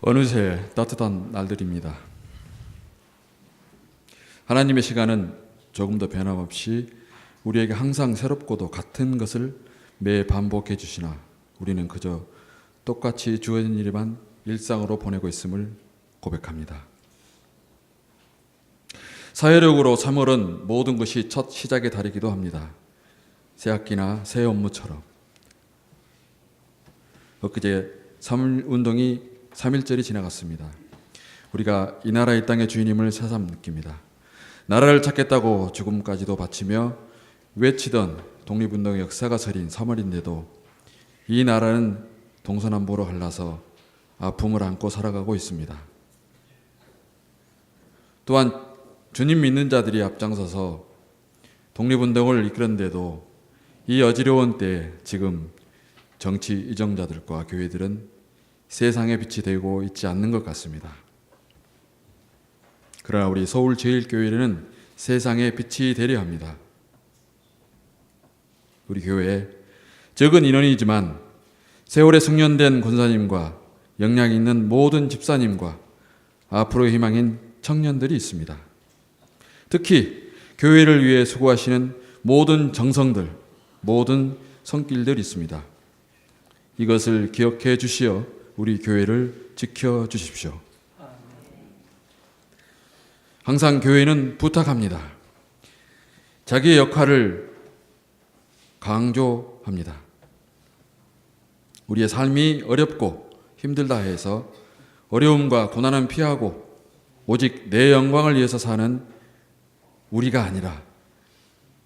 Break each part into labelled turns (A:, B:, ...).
A: 어느새 따뜻한 날들입니다. 하나님의 시간은 조금 더 변함없이 우리에게 항상 새롭고도 같은 것을 매 반복해 주시나 우리는 그저 똑같이 주어진 일만 일상으로 보내고 있음을 고백합니다. 사회력으로 3월은 모든 것이 첫 시작의 달이기도 합니다. 새 학기나 새 업무처럼. 엊그제 3일 운동이 3일절이 지나갔습니다. 우리가 이 나라 이 땅의 주인임을 새삼 느낍니다. 나라를 찾겠다고 죽음까지도 바치며 외치던 독립운동의 역사가 서린 3월인데도 이 나라는 동서남북으로 갈라서 아픔을 안고 살아가고 있습니다. 또한 주님 믿는 자들이 앞장서서 독립운동을 이끌었는데도 이 어지러운 때 지금 정치 이정자들과 교회들은 세상의 빛이 되고 있지 않는 것 같습니다. 그러나 우리 서울 제일교회는 세상의 빛이 되려 합니다. 우리 교회에 적은 인원이지만 세월에 숙련된 권사님과 역량 있는 모든 집사님과 앞으로의 희망인 청년들이 있습니다. 특히 교회를 위해 수고하시는 모든 정성들, 모든 손길들이 있습니다. 이것을 기억해 주시어 우리 교회를 지켜 주십시오. 항상 교회는 부탁합니다. 자기의 역할을 강조합니다. 우리의 삶이 어렵고 힘들다 해서 어려움과 고난은 피하고 오직 내 영광을 위해서 사는 우리가 아니라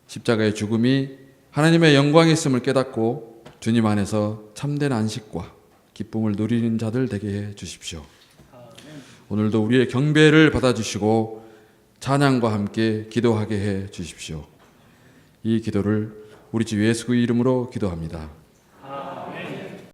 A: 십자가의 죽음이 하나님의 영광이 있음을 깨닫고 주님 안에서 참된 안식과 기쁨을 누리는 자들 되게 해 주십시오. 오늘도 우리의 경배를 받아주시고 찬양과 함께 기도하게 해 주십시오. 이 기도를 우리 주 예수 그 이름으로 기도합니다.